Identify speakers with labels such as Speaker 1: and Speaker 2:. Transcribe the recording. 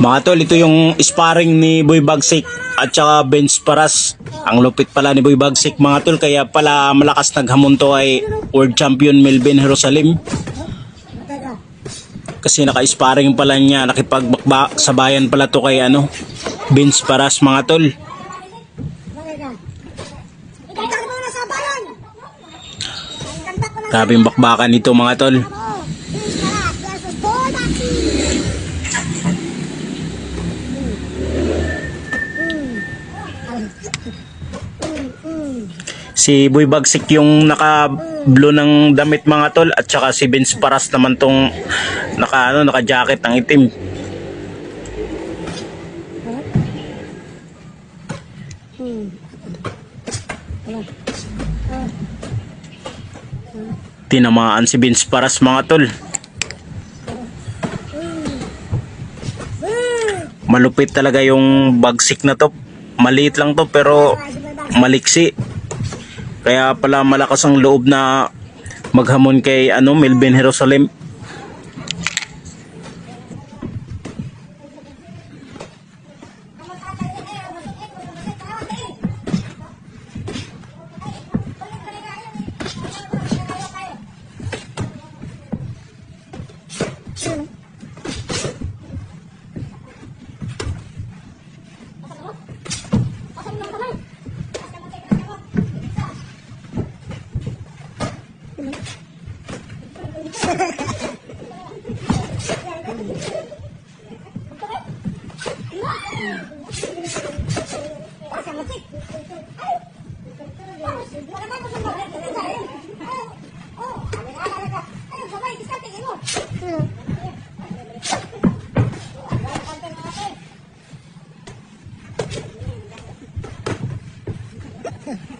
Speaker 1: Mga tol, ito yung sparring ni Boy Bagsik at saka Benz Paras. Ang lupit pala ni Boy Bagsik mga tol, kaya pala malakas naghamon to ay World Champion Melvin Jerusalem. Kasi naka-sparring pala niya, nakipagbakba pala to kay ano, Benz Paras mga tol. Grabe yung bakbakan nito mga tol. Si Boy Bagsik yung naka-blue ng damit mga tol at saka si Benz Paras naman tong naka ano, naka-jacket ng itim. Tinamaan si Benz Paras mga tol. Malupit talaga yung bagsik na to. Maliit lang to pero maliksi. Kaya pala malakas ang loob na maghamon kay ano Melvin Jerusalem.
Speaker 2: Nasaan